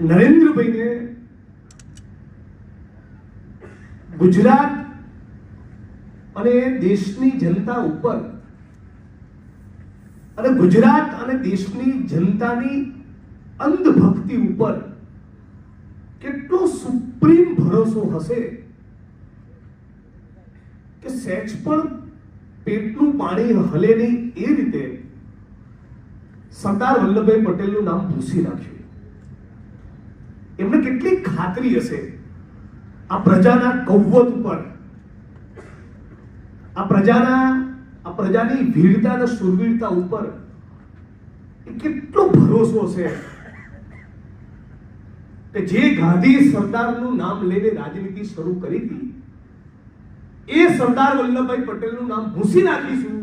નરેન્દ્રભાઈને ગુજરાત અને દેશની જનતા ઉપર અને ગુજરાત અને દેશની જનતાની અંધભક્તિ ઉપર કેટલો સુપ્રીમ ભરોસો હશે કે સહેજ પણ પેટનું પાણી હલે નહીં એ રીતે સરદાર વલ્લભભાઈ પટેલનું નામ ભૂસી નાખ્યું. એમને કેટલી ખાતરી હશે? આ પ્રજાના કૌવત ઉપર. આ પ્રજાના, આ પ્રજાની વીરતા અને સુરવીરતા ઉપર કેટલો ભરોસો છે કે જે ગાંધી સરદારનું નામ લઈને રાજનીતિ શરૂ કરી હતી, એ સરદાર વલ્લભભાઈ પટેલનું નામ ભૂસી નાખીશું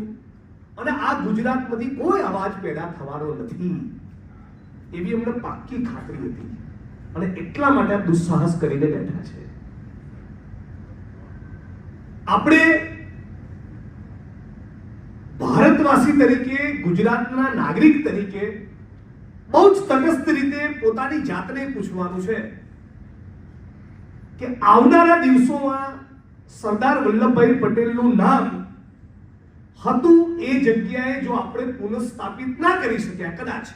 અને આ ગુજરાતમાંથી કોઈ અવાજ પેદા થવાનો નથી. એવી એમને પાક્કી ખાતરી હતી. અને એટલા માટે આ દુસ્સાહસ કરીને બેઠા છે. આપણે ભારતવાસી તરીકે, ગુજરાતના નાગરિક તરીકે બહુ જ તટસ્થ રીતે પોતાની જાતને પૂછવાનું છે કે આવનારા દિવસોમાં સરદાર વલ્લભભાઈ પટેલનું નામ હતું એ જગ્યાએ જો આપણે પુનઃસ્થાપિત ના કરી શક્યા, કદાચ.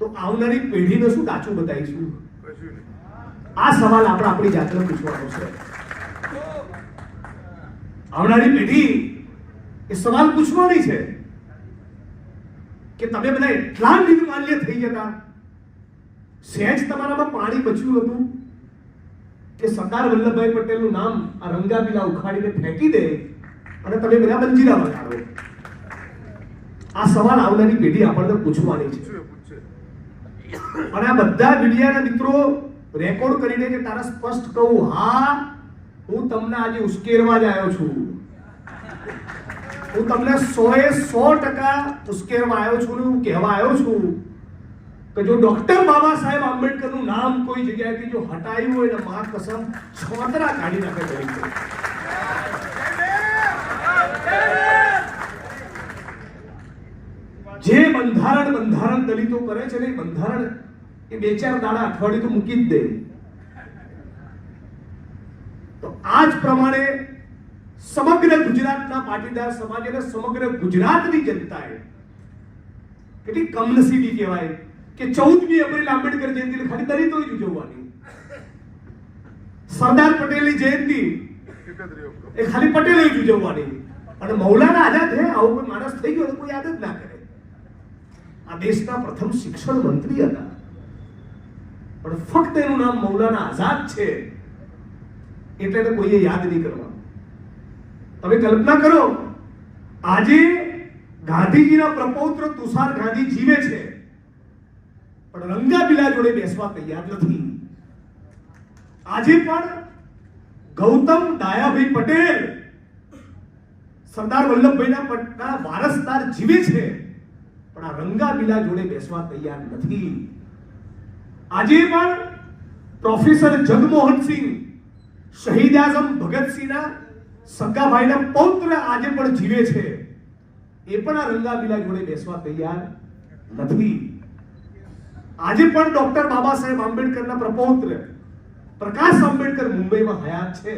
તો આવનારી પેઢીને શું કાચું બતાવીશું? આ સવાલ આપણે આપણી જાતને પૂછવાનો છે. આવનારી પેઢી એ સવાલ પૂછવાની છે કે તમે બધા એટલા નિર્માલ્ય થઈ જતા? સહેજ તમારામાં પાણી બચ્યું હતું કે સરદાર વલ્લભભાઈ પટેલનું નામ આ રંગાબીલા ઉખાડીને ફેંકી દે અને તમે બધા બંજીરા વગાડો આ સવાલ આવનારી પેઢી આપણને પૂછવાની છે. અને આ બધા મીડિયાના મિત્રો રેકોર્ડ કરીને કે તારા સ્પષ્ટ કહું, હા, હું તમને આજે ઉશ્કેરવા જ આવ્યો છું. હું તમને સોએ સો ટકા ઉશ્કેરવા આવ્યો છું હું કહેવા આવ્યો છું કે જો ડોક્ટર બાબા સાહેબ આંબેડકરનું નામ કોઈ જગ્યાએથી જો હટાયું હોય ને મા કસમ છોતરા કાઢી નાખે તરીકે. જે બંધારણ બંધારણ દલિતો કરે છે ને એ બંધારણ એ બે ચાર દાડા અઠવાડિયું તો મૂકી જ દે. તો આ જ પ્રમાણે સમગ્ર ગુજરાતના પાટીદાર સમાજ અને સમગ્ર ગુજરાતની જનતાએ કેટલી કમનસીબી કહેવાય કે ચૌદમી એપ્રિલ આંબેડકર જયંતિ ખાલી દલિતો ઉજવવાની. સરદાર પટેલની જયંતિ એ ખાલી પટેલ જ ઉજવવાની. અને મૌલાના આઝાદ હે, આવો કોઈ માણસ થઈ ગયો કોઈ યાદ જ ના કરે. આ દેશના પ્રથમ શિક્ષણ મંત્રી હતા. પણ ફક્ત એનું નામ મૌલાના આઝાદ છે, એટલે તો કોઈએ યાદ નહીં કરવાનું. તમે કલ્પના કરો, આજે ગાંધીજીના પ્રપૌત્ર તુષાર ગાંધી જીવે છે, પણ રંગાબીલા જોડે બેસવા તૈયાર નથી. આજે પણ ગૌતમ દાયાભાઈ પટેલ સરદાર વલ્લભભાઈના પટના વારસદાર જીવે છે, પણ આ રંગાબીલા જોડે બેસવા તૈયાર નથી. આજે પણ પ્રોફેસર જગમોહનસિંહ શહીદ આઝમ ભગતસિંહના સગાભાઈના પૌત્ર આજે પણ જીવે છે. એ પણ આ રંગાબીલા જોડે બેસવા તૈયાર નથી. આજે પણ ડોક્ટર બાબા સાહેબ આંબેડકરના પ્રપૌત્ર પ્રકાશ આંબેડકર મુંબઈમાં હયાત છે.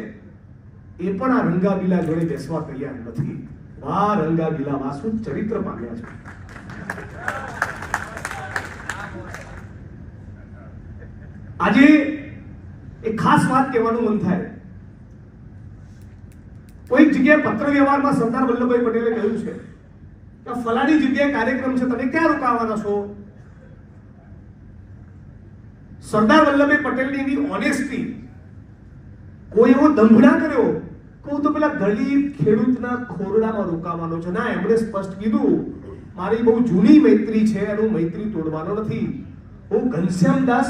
એ પણ આ રંગાબીલા જોડે બેસવા તૈયાર નથી. વાહ રંગાબીલા વાસુ ચરિત્ર પામ્યા છે? આજે એક ખાસ વાત કહેવાનું મન થાય. કોઈક જગ્યાએ પત્ર વ્યવહારમાં સરદાર વલ્લભભાઈ પટેલે કહ્યું છે કે ફલાની જગ્યાએ કાર્યક્રમ છે, તમે ક્યાં રોકાવાના છો? સરદાર વલ્લભભાઈ પટેલની એવી ઓનેસ્ટી કોઈ એવો દંભડા કર્યો કે હું તો પેલા દલિત ખેડૂતના ખોરડામાં રોકાવાનો છે. ના, એમણે સ્પષ્ટ કીધું, મારી બહુ જૂની મૈત્રી છે, એનું મૈત્રી તોડવાનો નથી. હું ઘનશ્યામદાસ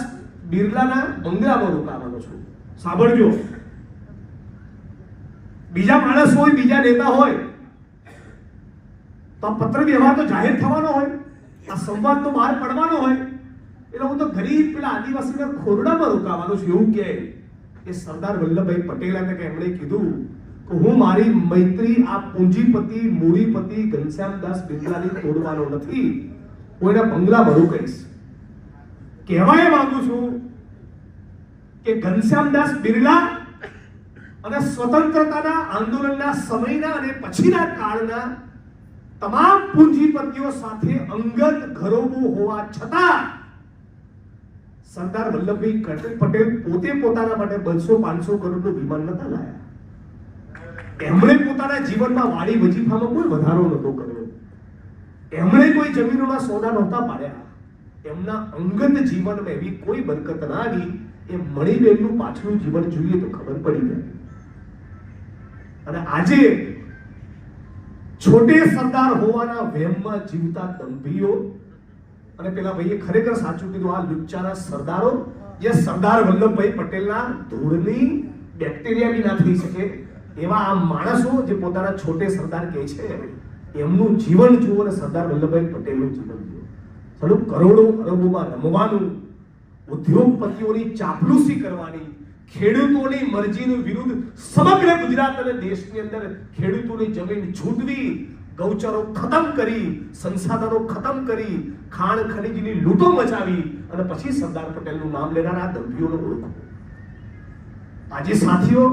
બિરલાના બંગલામાં રોકાવાનો છું. સાંભળજો. બીજા માણસ હોય, બીજા નેતા હોય, તો આ પત્ર વ્યવહાર તો જાહેર થવાનો હોય, આ સંવાદ તો બહાર પડવાનો હોય. એટલે હું તો ગરીબ, પેલા આદિવાસીના ખોરડામાં રોકાવાનો છું. એવું કે એ સરદાર વલ્લભભાઈ પટેલ હતા કે એમણે કીધું કે હું મારી મૈત્રી, આ પૂંજીપતિ, મૂડીપતિ, ઘનશ્યામદાસ બિરલાની તોડવાનો નથી. હું એના બંગલામાં રોકાઈશ. કહેવા એ માંગુ છું કે ઘનશ્યામદાસ બિરલા અને સ્વતંત્રતાના આંદોલનના સમયના અને પછીના કાળના તમામ પૂંજીપતિઓ સાથે અંગત ઘરોબો હોવા છતાં સરદાર વલ્લભભાઈ પટેલ પોતે પોતાના માટે બસો પાંચસો કરોડનું વિમાન નતા લાયા. એમણે પોતાના જીવનમાં વાડી વજીફામાં કોઈ વધારો નતો કર્યો. એમણે કોઈ જમીનોના સોદા નહોતા પાડ્યા. એમના અંગત જીવનમાં એવી કોઈ બરકત ના આવી એ મણિબેનનું પાછળનું જીવન જોઈએ તો ખબર પડી જાય. અને આજે છોટે સરદાર હોવાના વહેમમાં જીવતા દંભીઓ, અને પેલા ભાઈએ ખરેખર સાચું કીધું, આ લુચ્ચાના સરદારો, જે સરદાર વલ્લભભાઈ પટેલના ધૂળની બેક્ટેરિયા બી ના થઈ શકે, એવા આ માણસો જે પોતાના છોટે સરદાર કહે છે, એમનું જીવન જુઓ અને સરદાર વલ્લભભાઈ પટેલનું જીવન જુઓ. થોડું કરોડો અરબોમાં રમવાનું, ઉદ્યોગપતિઓની ચાપલુસી કરવાની, ખેડૂતોની મરજીની વિરુદ્ધ સમગ્ર ગુજરાત અને દેશની અંદર ખેડૂતોની જમીન છૂટવી, ગૌચરો ખતમ કરી, સંસાધનો ખતમ કરી, ખાણ ખનીજની લૂંટો મચાવી અને પછી સરદાર પટેલનું નામ લેનારા આ દંભીઓને ઓળખો. આજે સાથીઓ,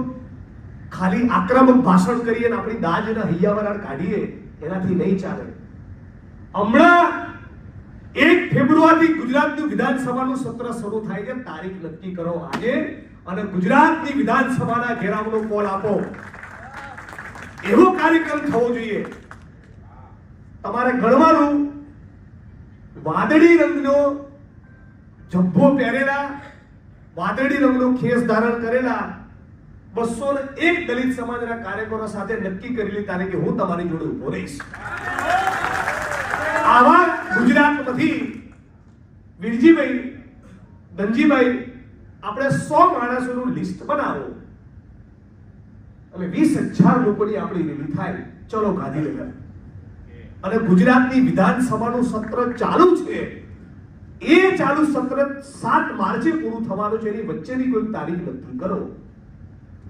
ખાલી આક્રમક ભાષણ કરીએ અને આપણી દાજના હૈયાવરાળ કાઢીએ, એનાથી નહીં ચાલે. હમણાં ફેબ્રુઆરી ગુજરાતનું વિધાનસભાનું સત્ર શરૂ થાય છે. તારીખ નક્કી કરો આજે અને ગુજરાતની વિધાનસભાના ઘેરાવનો કોલ આપો. એવો કાર્યક્રમ થવો જોઈએ. તમારે ગણવાનું વાદળી રંગનો જબ્બો પહેરેલા, વાદળી રંગનો ખેસ ધારણ કરેલા, બસો ને એક દલિત સમાજના કાર્યકરો સાથે નક્કી કરેલી તારીખે હું તમારી જોડે ઊભો રહીશ. આવા ગુજરાતમાંથી વિરજીભાઈ ધનજીભાઈ આપણે સો માણસોનું લિસ્ટ બનાવો. અને વીસ હજાર લોકોની આપણી રેલી થાય. ચલો ગાંધીનગર અને ગુજરાતની વિધાનસભાનું સત્ર ચાલુ છે. એ ચાલુ સત્ર સાત માર્ચે પૂરું થવાનું છે. એની વચ્ચેની કોઈ તારીખ નક્કી કરો.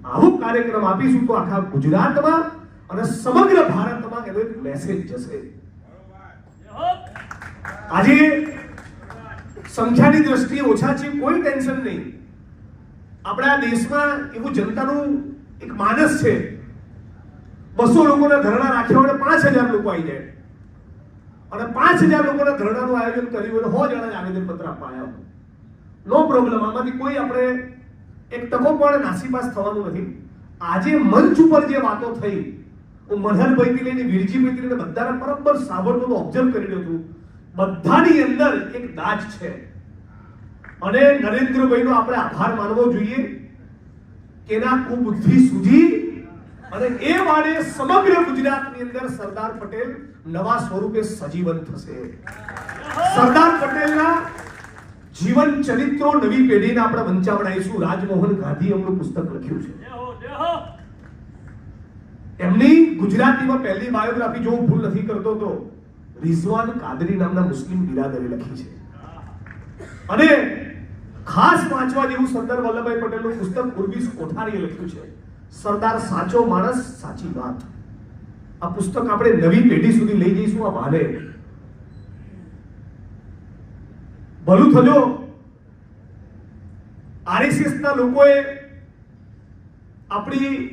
આવો કાર્યક્રમ આપીશું તો આખા ગુજરાતમાં અને સમગ્ર ભારતમાં એનો એક મેસેજ જશે. આજે સંખ્યાની દ્રષ્ટિએ ઓછા છે, કોઈ ટેન્શન નહીં. આપણા દેશમાં એવું જનતાનું એક માનસ છે. બસો લોકોના ધરણા રાખ્યા હોય પાંચ હજાર લોકો આવી જાય. અને પાંચ હજાર લોકોના ધરણાનું આયોજન કર્યું હોય સો જણા આવેદનપત્ર આવેદન પત્ર આપવા આવ્યા નો પ્રોબ્લેમ આમાંથી કોઈ આપણે એક તકો પણ નાસીપાસ થવાનું નથી. આજે મંચ ઉપર જે વાતો થઈ, હું મનહરભાઈથી લઈને વીરજીભાઈથી લઈને બધાને બરાબર સાંભળતો ઓબ્ઝર્વ કરી રહ્યો છું. બધાની અંદર એક દાજ છે. અને નરેન્દ્રભાઈનો આપણે આભાર માનવો જોઈએ કે એના કુબુદ્ધિ સુધી અને એ વાડે સમગ્ર ગુજરાતની અંદર સરદાર પટેલ નવા સ્વરૂપે સજીવન થશે. સરદાર પટેલના જીવન ચરિત્રો નવી પેઢીને આપણે વંચાવડાવીશું. રાજમોહન ગાંધી એમનું પુસ્તક લખ્યું છે. એમની ગુજરાતીમાં પહેલી બાયોગ્રાફી જો હું ભૂલ નથી કરતો તો રિઝવાન કાદરી નામના મુસ્લિમ બિરાદરે લખી છે. અને ખાસ વાંચવા જેવું સરદાર વલ્લભભાઈ પટેલનું પુસ્તક ઉર્વિસ કોઠારીએ લખ્યું છે. સરદાર સાચો માણસ, સાચી વાત. આ પુસ્તક આપણે નવી પેઢી સુધી લઈ જઈશું આ ભાને. ભલું થજો. આરએસએસના લોકોએ આપણી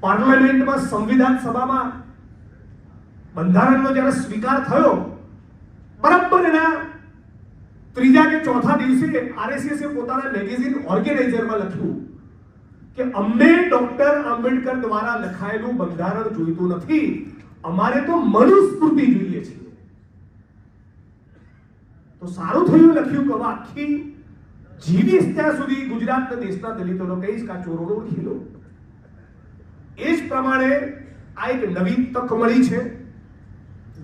પાર્લામેન્ટમાં સંવિધાન સભામાં બંધારણનો જ્યારે સ્વીકાર થયો, બરાબર એના ત્રીજા કે ચોથા દિવસે આરએસએસે પોતાના મેગેઝિન ઓર્ગેનાઇઝરમાં લખ્યું કે અમને ડોક્ટર આંબેડકર દ્વારા લખાયેલું બંધારણ જોઈતું નથી. અમારે તો મનુસ્મૃતિ જોઈએ છે. તો સારું થયું લખ્યું કે આખી જીવીશ ત્યાં સુધી ગુજરાતના દેશના દલિતોનો કહીશ કે આ ચોરોનો ઓળખી લો એ જ પ્રમાણે આ એક નવી તક મળી છે.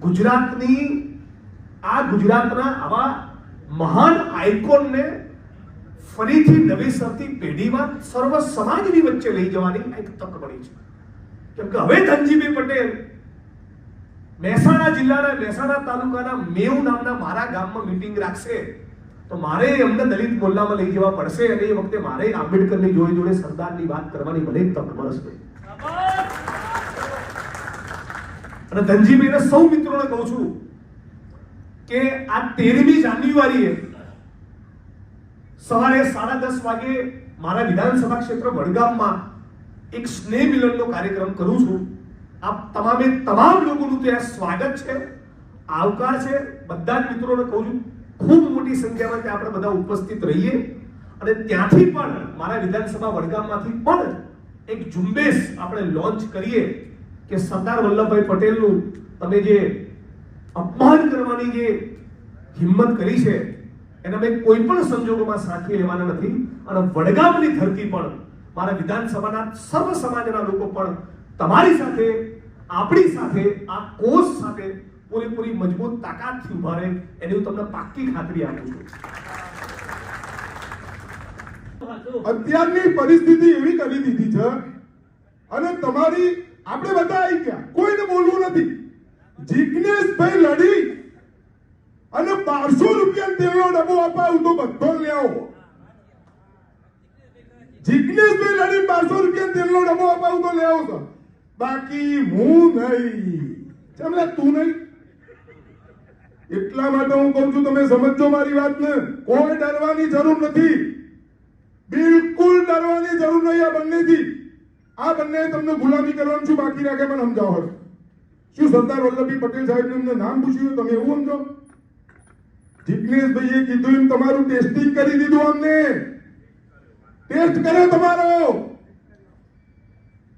ગુજરાતની, આ ગુજરાતના આવા મહાન આઇકોનને ફરીથી નવી સરતી પેઢીમાં સર્વ સમાજની વચ્ચે લઈ જવાની એક તક મળી છે. કેમ કે હવે ધનજીભાઈ પટેલ મહેસાણા જિલ્લાના, મહેસાણા તાલુકાના મેવ નામના મારા ગામમાં મીટિંગ રાખશે, તો મારે એમને દલિત મોલ્લામાં લઈ જવા પડશે અને એ વખતે મારે આંબેડકરની જોડે જોડે સરદારની વાત કરવાની મને તક મળશે. અને ધનજીભાઈને સૌ મિત્રોને કહું છું કે આ તેરમી જાન્યુઆરીએ સવારે સાડા દસ વાગે મારા વિધાનસભા ક્ષેત્ર વડગામમાં એક સ્નેહ મિલનનો કાર્યક્રમ કરું છું. આપ તમામે તમામ લોકોનું ત્યાં સ્વાગત છે, આવકાર છે. બધા જ મિત્રોને કહું છું, ખૂબ મોટી સંખ્યામાં ત્યાં આપણે બધા ઉપસ્થિત રહીએ. અને ત્યાંથી પણ મારા વિધાનસભા વડગામમાંથી પણ એક ઝુંબેશ આપણે લોન્ચ કરીએ. કે સરદાર વલ્લભભાઈ પટેલનું તમે જે અપમાન કરવાની જે હિંમત કરી છે, એને અમે કોઈ પણ સંજોગોમાં સાચવી લેવાના નથી. અને વડગામની ધરતી પણ મારા વિધાનસભાના સર્વ સમાજના લોકો પણ તમારી સાથે, આપણી સાથે, આ કોષ સાથે પૂરેપૂરી મજબૂત તાકાતથી ઊભા રહે, એની હું તમને પાક્કી ખાતરી આપું છું. અત્યારની પરિસ્થિતિ એવી કરી દીધી છે અને તમારી આપણે બધા આવી ગયા. કોઈને બોલવું નથી. જિજ્ઞેશભાઈ લડી અને બારસો રૂપિયા તેલનો ડબ્બો અપાવું તો બધો લેવો. જિજ્ઞેશભાઈ લડી, બારસો રૂપિયા તેલનો ડબ્બો અપાવું તો લેવો તો બાકી હું નહીં. ચમલે તું નહીં? એટલા માટે હું કહું છું, તમે સમજો મારી વાતને. કોઈ ડરવાની જરૂર નથી. બિલકુલ ડરવાની જરૂર નહીં આ બંનેથી. આ બંને તમને ગુલામી કરવાનું શું બાકી રાખે મને સમજાવો. શું સરદાર વલ્લભભાઈ પટેલ સાહેબને એમને નામ પૂછ્યું તમે એવું સમજો? જિજ્ઞેશભાઈએ કીધું એમ, તમારું ટેસ્ટિંગ કરી દીધું અમને. ટેસ્ટ કર્યો તમારો.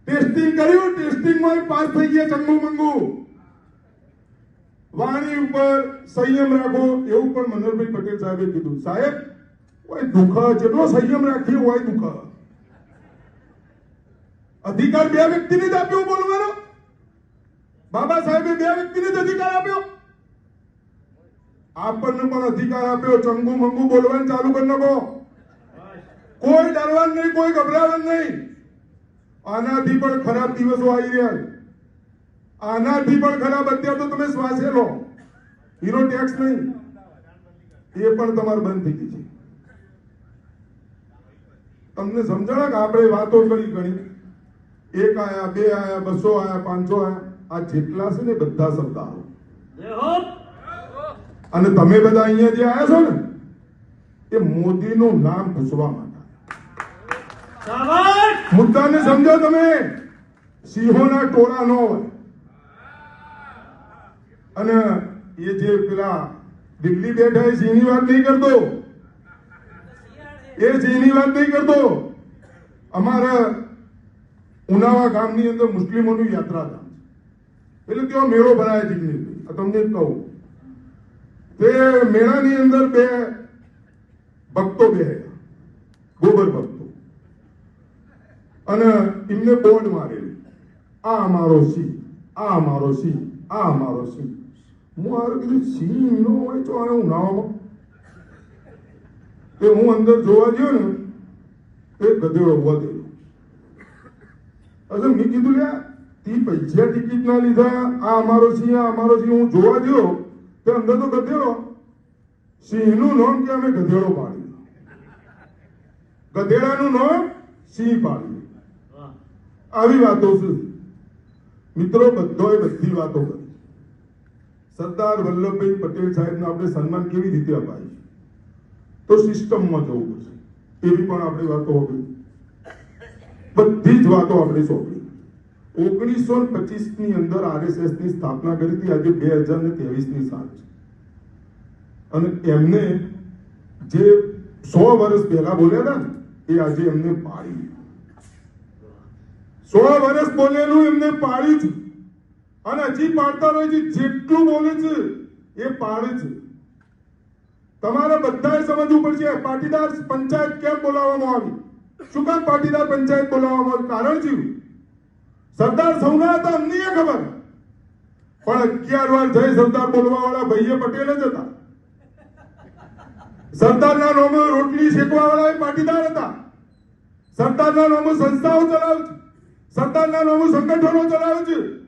ટેસ્ટિંગ કર્યું ટેસ્ટિંગમાં પાસ થઈ ગયા ચંગુ મંગુ. વાણી ઉપર સંયમ રાખો, એવું પણ મનોહરભાઈ પટેલ સાહેબે કીધું. સાહેબ કોઈ દુઃખ જેટલો સંયમ રાખીએ હોય દુઃખ. અધિકાર બે વ્યક્તિને જ આપ્યો બોલવાનો? બાબા સાહેબે બે વ્યક્તિને જ અધિકાર આપ્યો? આપણને પણ અધિકાર આપ્યો, ચંગુ મંગુ બોલવાનું ચાલુ કરી નાખો. કોઈ ડરવાનું નહીં, કોઈ ગભરાવાનું નહીં. આનાથી પણ ખરાબ દિવસો આવી રહ્યા આનાથી પણ ખરાબ અત્યારે તો તમે શ્વાસે લો. હીરો ટેક્સ નહીં. એ પણ તમારે બંધ થઈ ગઈ છે. તમને સમજણા કે આપણે વાતો કરી ઘણી. એક આયા બે આયા બસો આયા પાંચસો આયા. આ જેટલા છે ને બધા સરદારો અને તમે બધા અહીંયા જે આયા છો ને એ મોદીનું નામ પૂછવા માટે મુદ્દાને સમજો તમે સિંહોના ટોળા નો હોય. અને એ જે પેલા દિલ્હી બેઠા એ સિંહની વાત નહીં કરતો. એ સિંહની વાત નહીં કરતો. અમારા ઉનાવા ગામની અંદર મુસ્લિમોનું યાત્રાધામ છે. એટલે ત્યાં મેળો ભરાય આ તમને કહું. તે મેળાની અંદર બે ભક્તો બે ગોબર ભક્તો. અને એમને બોર્ડ મારેલી. આ અમારો સિંહ, આ અમારો સિંહ, આ અમારો સિંહ. હું આ કીધું, સિંહ નો હોય તો આને ઉનાવામાં તે હું અંદર જોવા ગયો ને, તે ગધેડો વધેલો અરે મેં કીધું લે, તી પૈસા ટિકિટ ના લીધા, આ અમારો સિંહ આ અમારો સિંહ હું જોવા ગયો, તે અંદર તો ગધેડો. સિંહનું નામ કે અમે ગધેડો પાડ્યું ગધેડાનું નામ સિંહ પાડ્યું આવી વાતો છે. મિત્રો, બધોએ બધી વાતો કરી. સરદાર વલ્લભભાઈ પટેલ સાહેબને આપણે સન્માન કેવી રીતે અપાય? તો સિસ્ટમમાં જવું પડશે. એવી પણ આપણે વાતો આપી બધી જ વાતો આપણે સોંપી. ઓગણીસો ની અંદર આરએસએસની સ્થાપના કરી હતી. આજે બે હજાર ને ત્રેવીસની સાલ છે. અને એમને જે સો વર્ષ પહેલા બોલ્યા હતા ને, એ આજે એમને પાડી સો વર્ષ બોલેલું એમને પાડ્યું છે અને હજી પાડતા રહે છે, જેટલું બોલે છે, એ પાડે છે. તમારે બધાએ સમજવું પડશે, પાટીદાર પંચાયત કેમ બોલાવવામાં આવી? શું કામ પાટીદાર પંચાયત બોલાવવામાં કારણ શું? સરદાર સૌના હતા અમને ખબર. પણ અગિયાર વાર જય સરદાર બોલવા ભાઈએ પટેલ જ હતા. સરદારના નામે રોટલી શેકવા એ પાટીદાર હતા. સરદારના નામે સંસ્થાઓ ચલાવે છે. સરદારના નામે સંગઠનો ચલાવે છે.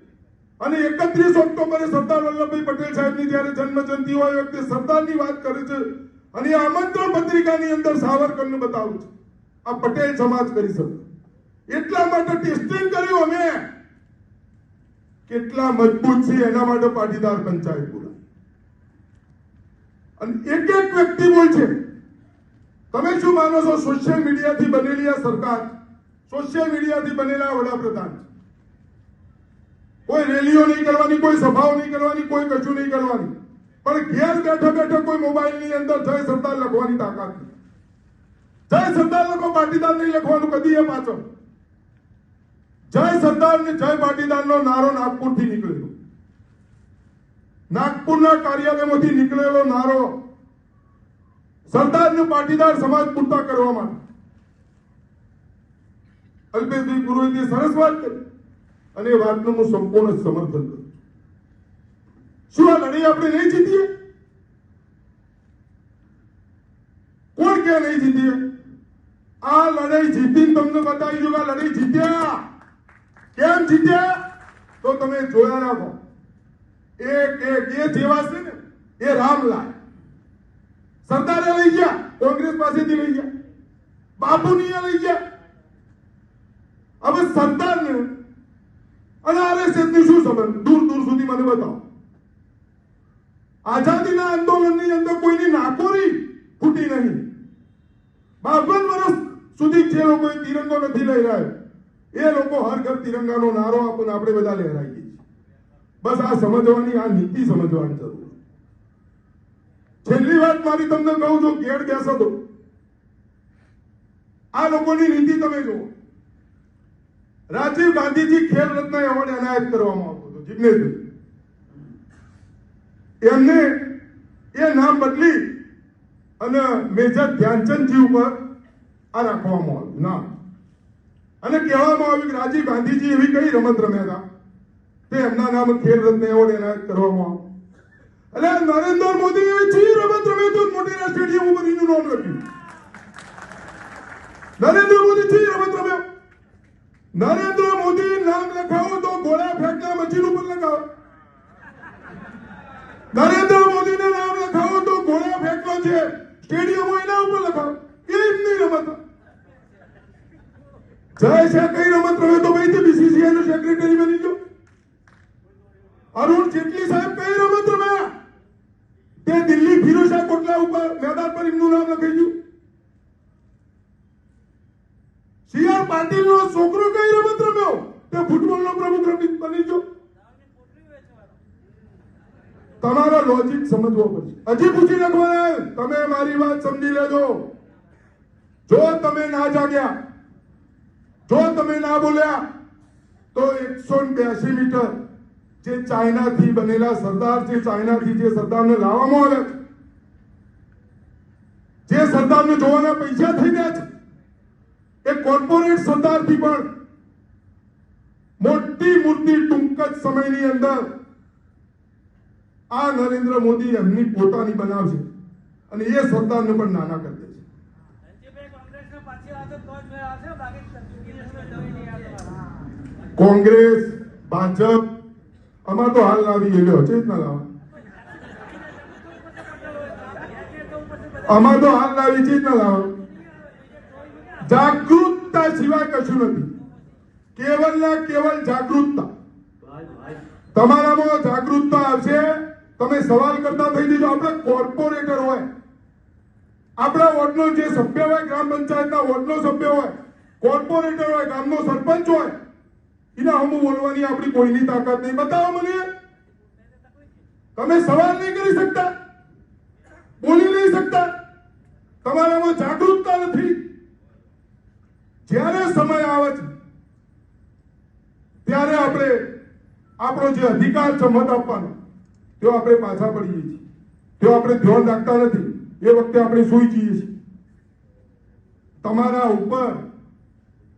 અને એકત્રીસ ઓક્ટોબરે સરદાર વલ્લભભાઈ પટેલ સાહેબની જ્યારે જન્મ જયંતિ હોય વખતે સરદારની વાત કરે છે. અને આમંત્રણ પત્રિકાની અંદર સાવરકરને બતાવું છે. આ પટેલ સમાજ કરી શકે. એટલા માટે ટેસ્ટિંગ કર્યું અમે. કેટલા મજબૂત છે એના માટે પાટીદાર પંચાયત બોલા. અને એક એક વ્યક્તિ બોલ છે, તમે શું માનો છો સોશિયલ મીડિયાથી બનેલી આ સરકાર? સોશિયલ મીડિયાથી બનેલા વડાપ્રધાન કોઈ રેલીઓ નહીં કરવાની, કોઈ સભાઓ નહીં કરવાની, કોઈ કશું નહીં કરવાની. પણ ઘેર બેઠા બેઠા કોઈ મોબાઈલની અંદર જય સરદાર લખવાની તાકાત નહીં જય સરદાર લખો પાટીદાર નહીં લખવાનું કદી એ પાછો. જય સરદાર ને જય પાટીદાર નો નારો નાગપુરથી નીકળેલો. નાગપુરના કાર્યાલયમાંથી નીકળેલો નારો સરદાર ને પાટીદાર સમાજ પૂરતા કરવા માટે. અલ્પેશભાઈ પુરોહિતે સરસ વાત કરી અને એ વાતનું હું સંપૂર્ણ સમર્થન કરું શું આ લડાઈ આપણે નહીં જીતીએ? કોણ કે નહીં જીતીએ? આ લડાઈ જીતીને તમને બતાવી દઉં કે લડાઈ જીત્યા. કેમ જીત્યા? તો તમે જોયા રાખો. એક એક એ જેવા છે ને, એ રામલાલ. સરદારે લઈ ગયા, કોંગ્રેસ પાસેથી લઈ ગયા. બાપુની લઈ ગયા. હવે સરદારને અને આરએસએસની શું સંબંધ? દૂર દૂર સુધી મને બતાવો. આઝાદીના આંદોલનની અંદર કોઈની નાકોરી ફૂટી નહીં. બાવન વર્ષ સુધી જે લોકો તિરંગો નથી લહેરાયો એ લોકો હર ઘર તિરંગાનો નારો આપણને આપણે બધા લહેરાઈએ બસ આ સમજવાની આ નીતિ સમજવાની જરૂર. છેલ્લી વાત મારી તમને કહું છું ઘેર બેસો તો આ લોકોની નીતિ તમે જુઓ રાજીવ ગાંધીજી ખેલ રત્ન એવોર્ડ એનાયત કરવામાં આવતો હતો જિગ્નેશભાઈ એમને એ નામ બદલી અને મેજર ધ્યાનચંદજી ઉપર આ રાખવામાં આવ્યું ના. અને કહેવામાં આવ્યું કે રાજીવ ગાંધીજી એવી કઈ રમત રમ્યા હતા? તે એમના નામ ખેલ રત્ન એવોર્ડ એનાયત કરવામાં એટલે નરેન્દ્ર મોદી એવી ચી રમત રમે તો મોટેરા સ્ટેડિયમ ઉપર એનું નામ લખ્યું. નરેન્દ્ર મોદી ચી રમત રમ્યો? નરેન્દ્ર મોદી નામ લખાવો તો ગોળા ફેંકના મશીન ઉપર લખાવો નરેન્દ્ર મોદીને નામ લખાવો તો ગોળા ફેંકનો છે. સ્ટેડિયમ એના ઉપર લખાવો. એમની રમત. જય આ કઈ રમત રમે તો ભાઈ તે બીસીસીઆઈ નો સેક્રેટરી બની ગયો. અરુણ જેટલી સાહેબ કઈ રમત રમ્યા તે દિલ્હી ફિરોઝા કોટલા ઉપર મેદાન પર એમનું નામ લખાઈ સી આર પાટીલ નો છોકરો કઈ રમત રમ્યો? તે ફૂટબોલ નો પ્રમુખ રમી બની ગયો. તમારા લોજિક સમજવો પડશે. હજી પૂછી નાખવાના તમે મારી વાત સમજી લેજો. જો તમે ના જાગ્યા જો તમે ના બોલ્યા, તો એકસો બ્યાસી મીટર જે ચાઇનાથી બનેલા સરદાર, જે ચાઇનાથી જે સરદારને લાવવામાં આવે છે, જે સરદારને જોવાના પૈસા થઈ ગયા છે, એ કોર્પોરેટ સરદારથી પણ મોટી મૂર્તિ ટૂંક જ સમયની અંદર આ નરેન્દ્ર મોદી એમની પોતાની બનાવશે અને એ સરદારને પણ નાના કરી છે રણજીતભાઈ કોંગ્રેસ, ભાજપ અમાર તો હાલ લાવી ગયેલો છે જ ના લાવો. અમાર તો હાલ લાવી છે જ ના લાવો. જાગૃતતા સિવાય કશું નથી. કેવલ ના કેવલ જાગૃતતા. તમારામાં જાગૃતતા આવશે, તમે સવાલ કરતા થઈ જજો. આપણે કોર્પોરેટર હોય. આપણા વોર્ડનો જે સભ્ય હોય, ગ્રામ પંચાયતના વોર્ડનો સભ્ય હોય કોર્પોરેટર હોય, ગામનો સરપંચ હોય, એના હમું બોલવાની આપણી કોઈની તાકાત નહીં. બતાવો મને. તમે સવાલ નહીં કરી શકતા. બોલી નહીં શકતા. તમારામાં જાગૃતતા નથી. જ્યારે સમય આવે છે, ત્યારે આપણે આપણો જે અધિકાર છે, મત આપવાનો, તેઓ આપણે પાછા પડીએ છીએ. તેઓ આપણે ધ્યાન રાખતા નથી. એ વખતે આપણે સૂઈ જઈએ છીએ. તમારા ઉપર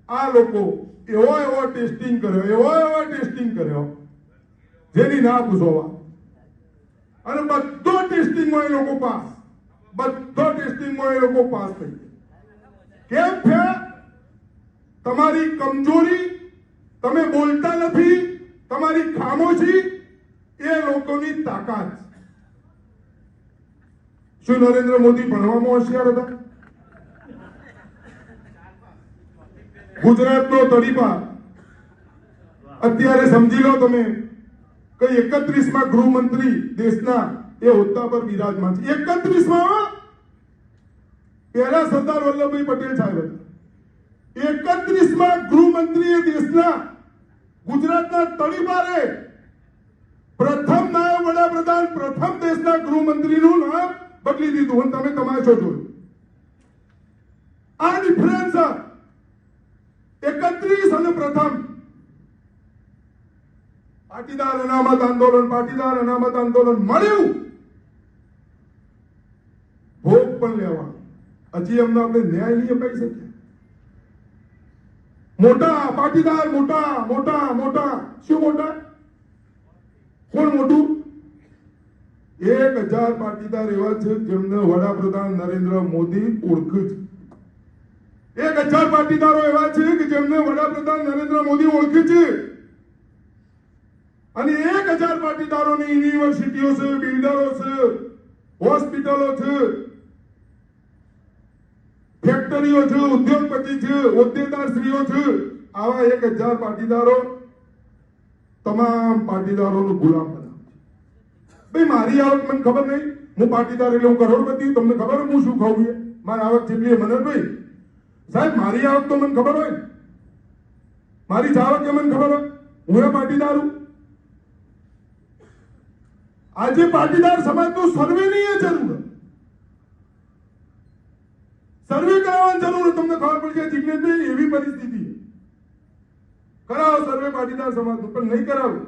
આ લોકો એવો એવો ટેસ્ટિંગ કર્યો, એવો એવો ટેસ્ટિંગ કર્યો. જેની ના પૂછવા અને બધો ટેસ્ટિંગમાં એ લોકો પાસ. બધો ટેસ્ટિંગમાં એ લોકો પાસ થઈ ગયા. કેમ છે? તમારી કમજોરી, તમે બોલતા નથી, તમારી ખામોશી, એ લોકોની તાકાત. શું નરેન્દ્ર મોદી ભણવામાં હોશિયાર હતા? ગુજરાતનો તડીપા અત્યારે સમજી લો તમે કે એકત્રીસમાં ગૃહમંત્રી દેશના એ હોદ્દા પર બિરાજમાન છે. એકત્રીસમાં પહેલા સરદાર વલ્લભભાઈ પટેલ સાહેબ એકત્રીસમાં ગૃહમંત્રીએ દેશના ગુજરાતના તળીપારે પ્રથમ નાયબ વડાપ્રધાન, પ્રથમ દેશના ગૃહમંત્રીનું નામ બદલી દીધું. અને તમે તમાશો જોયું આ ડિફરન્સ એકત્રીસ અને પ્રથમ. પાટીદાર અનામત આંદોલન, પાટીદાર અનામત આંદોલન મળ્યું. ભોગ પણ લેવા હજી એમને આપણે ન્યાય નહીં અપાઈ શકીએ. મોટા, પાટીદાર મોટા મોટા મોટા. શું મોટા? કોણ મોટું? એક હજાર પાટીદાર એવા છે જેમને વડાપ્રધાન નરેન્દ્ર મોદી ઓળખ છે. એક હજાર પાટીદારો એવા છે વડાપ્રધાન નરેન્દ્ર મોદી ઓળખે છે. અને એક હજાર પાટીદારોની યુનિવર્સિટીઓ છે, બિલ્ડરો છે, હોસ્પિટલો છે, ફેક્ટરીઓ છે, ઉદ્યોગપતિ છે હોદ્દેદાર સ્ત્રીઓ છે. આવા એક હજાર પાટીદારો તમામ પાટીદારોનું ગુલામ બનાવે ભાઈ, મારી આવક મને ખબર નહીં. હું પાટીદાર એટલે હું કરોડપતિ તમને ખબર હું શું ખાવું મારી આવક જેટલી છે મને સાહેબ, મારી આવક તો મને ખબર હોય. મારી જાવક એ મને ખબર હું એ પાટીદાર હું આજે પાટીદાર સમાજનું સર્વેની જરૂર સર્વે કરાવવાની જરૂર તમને ખબર પડશે જિગ્નેશભાઈ એવી પરિસ્થિતિ કરાવો સર્વે પાટીદાર સમાજનું, પણ નહીં કરાવો.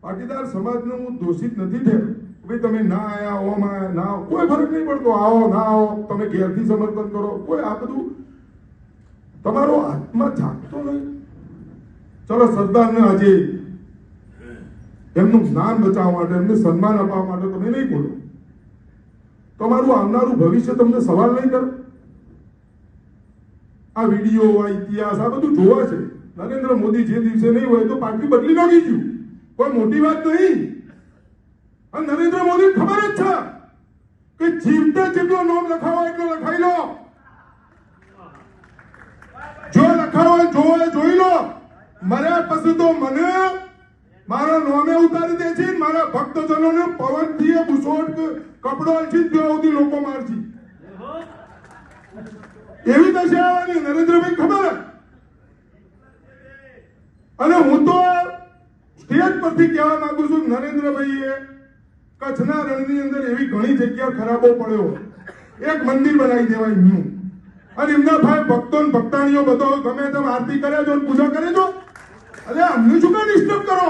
પાટીદાર સમાજને હું દોષિત નથી થયો. ભાઈ, તમે ના આયા, ઓમાં ના. કોઈ ફરક નહીં પડતો. આવો, ના આવો. તમે ઘેરથી સમર્થન કરો. કોઈ આ બધું તમારો આત્મા જાગતો નહીં ચલો સરદારને આજે એમનું જ્ઞાન બચાવવા માટે, એમને સન્માન આપવા માટે તમે નહીં બોલો. તમારું આવનારું ભવિષ્ય તમને સવાલ નહીં કરે. આ વીડિયો, આ ઇતિહાસ, આ બધું જોવા છે. નરેન્દ્ર મોદી જે દિવસે નહીં હોય તો પાર્ટી બદલી નાખી ગયું. કોઈ મોટી વાત નહીં. અને નરેન્દ્ર મોદી ખબર જ છે કે જીવતા જેટલો નામ લખાવો, એટલો લખાઈ લો જો લખાવો હોય જોવો જોઈ લો. મર્યા પછી તો મને મારા નામે ઉતારી દે છે, મારા ભક્તજનોને પવનથી બુસોટ કપડો છે ત્યાં સુધી લોકો મારશે. એવી દશા આવવાની, નરેન્દ્રભાઈ, ખબર? અને હું તો સ્ટેજ પરથી કહેવા માંગુ છું, નરેન્દ્રભાઈએ કચ્છના રણની અંદર એવી ઘણી જગ્યા ખરાબો પડ્યો એક મંદિર બનાવી દેવાય ન્યુ. અને એમના ભાઈ ભક્તો ને ભક્તાણીઓ બધો ગમે તેમ આરતી કરે છો પૂજા કરે છો. અરે અમને શું કામ ડિસ્ટર્બ કરો?